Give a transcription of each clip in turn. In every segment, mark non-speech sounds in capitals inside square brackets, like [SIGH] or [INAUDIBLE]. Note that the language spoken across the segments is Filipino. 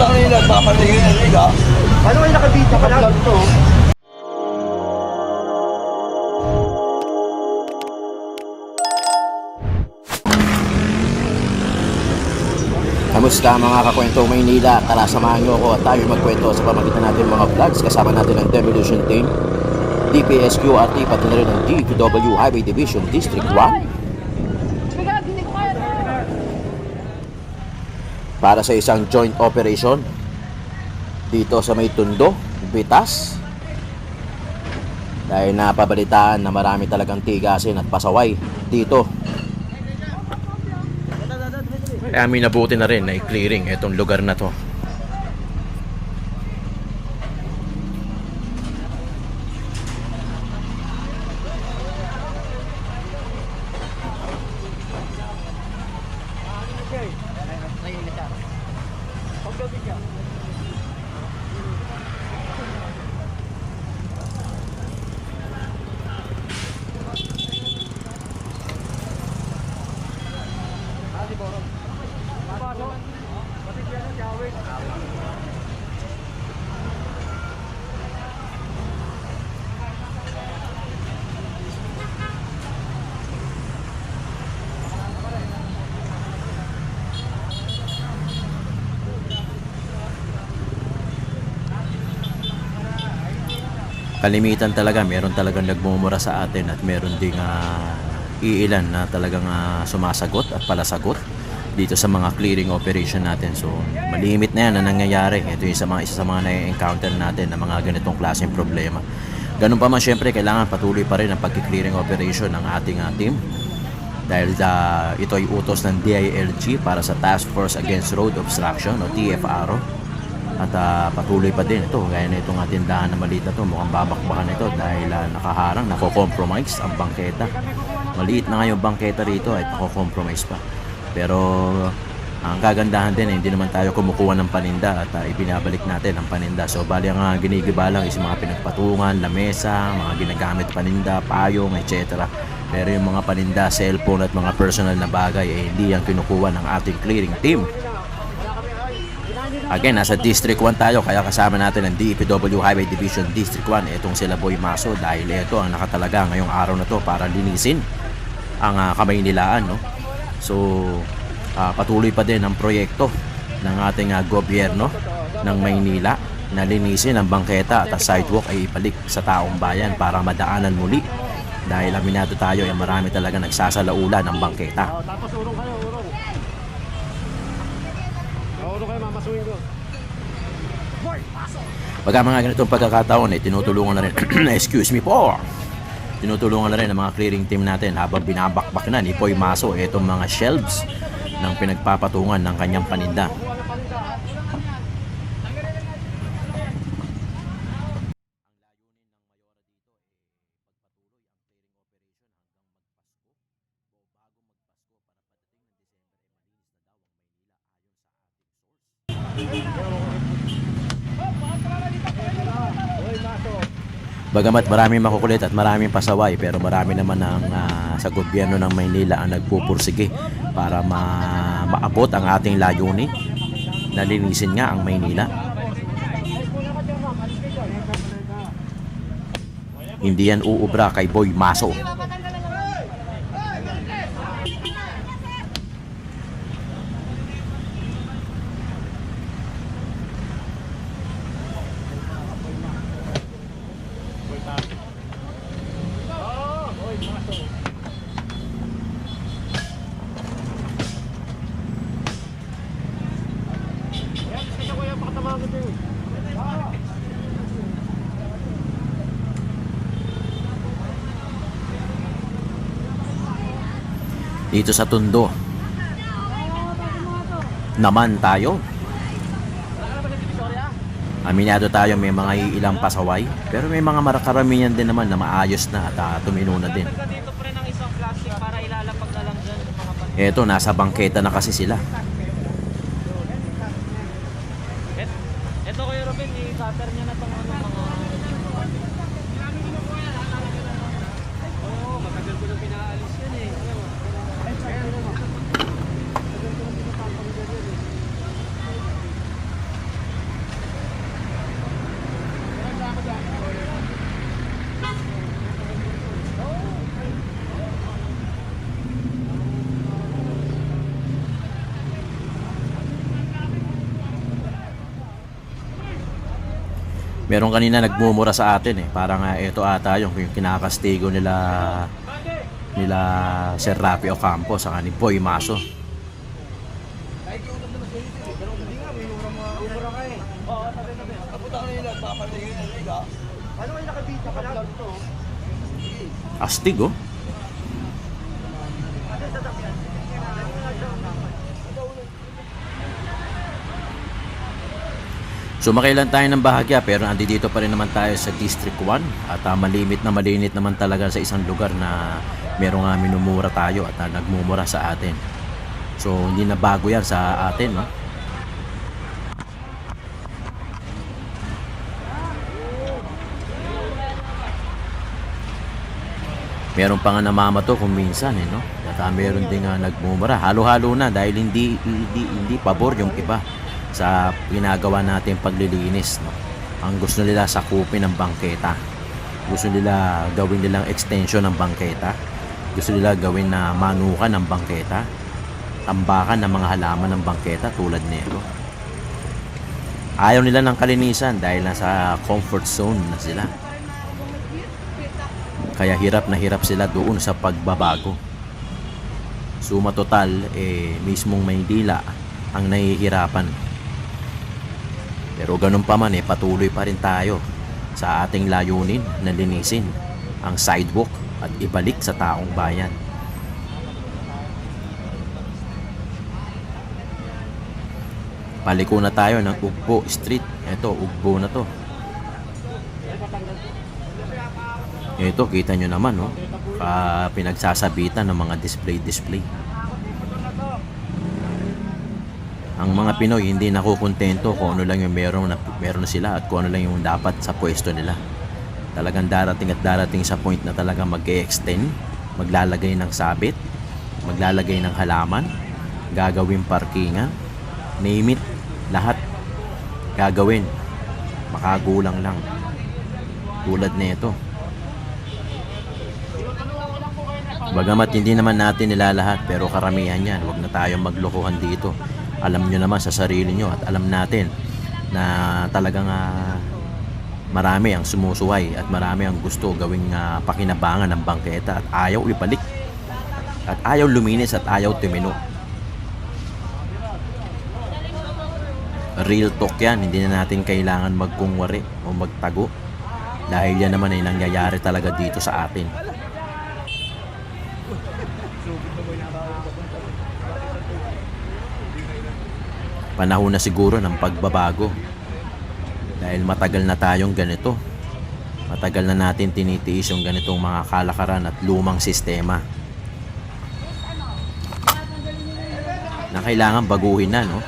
Puta ka nila, paligay na nila. Ano kayo nakabidyo ka lang? Ito. Kamusta mga kakwentong Maynila? Tara samahan niyo ako at tayo magkwento sa pamagitan natin mga vlogs kasama natin ang Demolition Team, DPSQRT pati na rin ang DPW Highway Division District 1 para sa isang joint operation dito sa may tundo, Bitas dahil napabalitaan na marami talagang tigasin at pasaway dito eh, amin nabuti na rin na i-clearing itong lugar na to. Kalimitan talaga meron talagang nagmumura sa atin at meron ding ah, iilan na talagang ah, sumasagot at palasagot dito sa mga clearing operation natin. So malimit na yan na nangyayari. Ito yung sa mga, isa sa mga na-encounter natin na mga ganitong klaseng problema. Ganun pa man syempre kailangan patuloy pa rin ang pagki-clearing operation ng ating ah, team. Dahil ah, ito ay utos ng DILG para sa Task Force Against Road Obstruction o TFRO at ah, patuloy pa din ito gaya na itong tindahan na maliit na to mukhang babakbakan ito dahil ah, nakaharang nako-compromise ang bangketa. Maliit na nga yung bangketa rito at nako-compromise pa. Pero ang kagandahan din eh, hindi naman tayo kumukuha ng paninda at ah, ibinabalik natin ang paninda. So bali ang uh, ginigiba lang is mga pinagpatungan lamesa mga ginagamit paninda payong etc pero yung mga paninda cellphone at mga personal na bagay eh, hindi yan kinukuha ng ating clearing team Again, nasa District 1 tayo kaya kasama natin ang DPW Highway Division District 1. Itong sila Boy Maso dahil ito ang nakatalaga ngayong araw na to para linisin ang uh, kamay nilaan. No? So, ah, patuloy pa din ang proyekto ng ating ah, gobyerno ng Maynila na linisin ang bangketa at ang sidewalk ay ibalik sa taong bayan para madaanan muli dahil aminado tayo ay marami talaga nagsasalaulan ng bangketa. Urong kayo, mamasuhin ko. Pagka mga ganitong pagkakataon eh, tinutulungan na rin, [CLEARS THROAT] excuse me po, tinutulungan na rin ang mga clearing team natin habang binabakbak na ni Poy Maso itong mga shelves ng pinagpapatungan ng kanyang paninda. Bagamat maraming makukulit at maraming pasaway pero marami naman ang ah, sa gobyerno ng Maynila ang nagpupursige para ma maabot ang ating layunin na linisin nga ang Maynila. Hindi yan uubra kay Boy Maso. Ito ko yung pakatamaan ko din. Dito sa Tondo. Naman tayo. Aminado tayo may mga ilang pasaway pero may mga marakaramihan din naman na maayos na at uh, tumino na din. Eto, nasa bangketa na kasi sila. Et, eto kuya Ruben, i-cutter niya na tong ano, mga... Oo, matagal ko na pinaalis yan eh. Meron kanina nagmumura sa atin eh. Parang uh, ito ata yung, yung kinakastigo nila nila Sir Rafi Ocampo sa ni Boy Maso. Kapunta ka nila, papatigil na nila. Paano kayo nakabita ka lang? Astig oh. Sumakay lang tayo ng bahagya pero andito pa rin naman tayo sa District 1 at ah, malimit na malinit naman talaga sa isang lugar na merong nga minumura tayo at ah, nagmumura sa atin. So hindi na bago yan sa atin no. Meron pa nga namamato kung minsan eh, no? At ah, meron din nga nagmumura. Halo-halo na dahil hindi, hindi, hindi pabor yung iba sa ginagawa natin paglilinis, no? Ang gusto nila sakupin ng bangketa. Gusto nila gawin nilang extension ng bangketa. Gusto nila gawin na manukan ng bangketa. Tambakan ng mga halaman ng bangketa tulad nito. Ayaw nila ng kalinisan dahil nasa comfort zone na sila. Kaya hirap na hirap sila doon sa pagbabago. Suma total, eh, mismong Maynila ang nahihirapan. Pero ganun pa man, eh, patuloy pa rin tayo sa ating layunin na linisin ang sidewalk at ibalik sa taong bayan. Paliko na tayo ng Ugbo Street. Ito, Ugbo na to. Ito, kita nyo naman, no? Pa, pinagsasabitan ng mga display-display. Ang mga Pinoy hindi nakukontento kung ano lang yung meron na, meron na sila at kung ano lang yung dapat sa pwesto nila. Talagang darating at darating sa point na talaga mag extend maglalagay ng sabit, maglalagay ng halaman, gagawin parkingan, name it, lahat gagawin. Makagulang lang. Tulad nito. Bagamat hindi naman natin nilalahat pero karamihan yan. Huwag na tayong maglokohan dito. Alam nyo naman sa sarili nyo at alam natin na talagang ah, marami ang sumusuway at marami ang gusto gawing ah, pakinabangan ng bangketa at ayaw ibalik. At ayaw luminis at ayaw tumino. Real talk yan. Hindi na natin kailangan magkungwari o magtago. Dahil yan naman ay nangyayari talaga dito sa atin. Panahon na siguro ng pagbabago. Dahil matagal na tayong ganito. Matagal na natin tinitiis yung ganitong mga kalakaran at lumang sistema. Na kailangan baguhin na, no?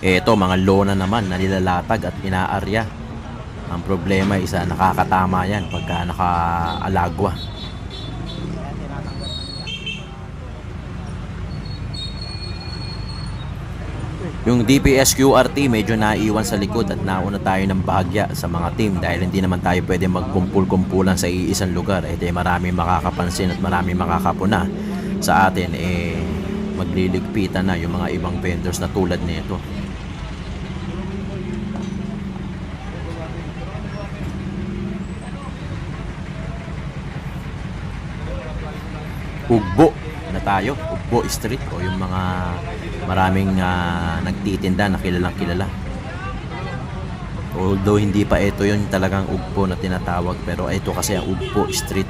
Eto, mga lona naman na nilalatag at inaarya. Ang problema isa, nakakatama yan pagka nakaalagwa. Yung DPS QRT medyo naiwan sa likod at nauna tayo ng bahagya sa mga team dahil hindi naman tayo pwede magkumpul-kumpulan sa iisang lugar. Eh, marami makakapansin at marami makakapuna sa atin. Eh, magliligpitan na yung mga ibang vendors na tulad nito. Ugbo na tayo, Ugbo Street o yung mga maraming ah, nagtitinda na kilalang kilala. Although hindi pa ito yung talagang Ugbo na tinatawag pero ito kasi ang Ugbo Street.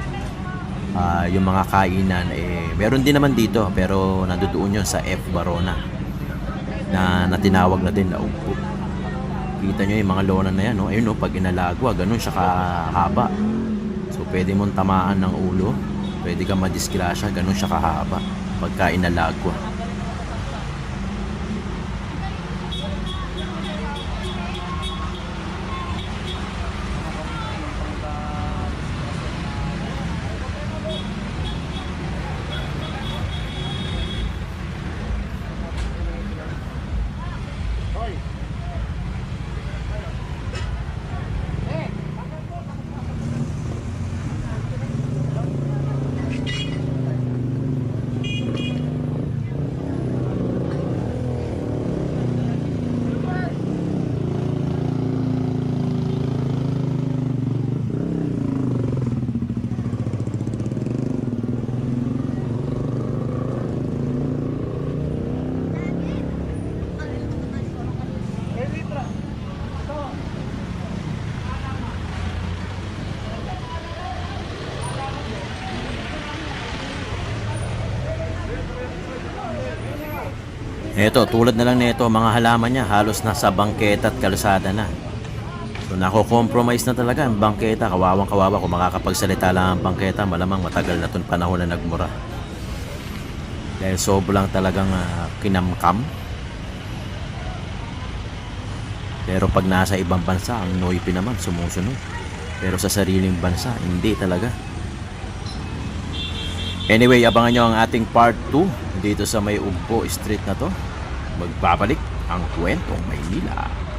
Ah, yung mga kainan eh meron din naman dito pero nandoon yun sa F Barona na, na tinawag na din na Ugbo. Kita nyo yung mga lona na yan, no? Ayun, no? pag inalagwa, ganun siya kahaba. So, pwede mong tamaan ng ulo. Pwede ka madisgrasya, ganun siya kahaba. Pagka inalagwa. Ito, tulad na lang nito, mga halaman niya, halos nasa bangketa at kalsada na. So, nako-compromise na talaga ang bangketa. Kawawang kawawa kung makakapagsalita lang ang bangketa, malamang matagal na itong panahon na nagmura. Dahil sobrang talagang ah, kinamkam. Pero pag nasa ibang bansa, ang noipi naman sumusunod. Pero sa sariling bansa, hindi talaga. Anyway, abangan nyo ang ating part 2 dito sa may Ugbo Street na to. Magbabalik ang kwentong Maynila.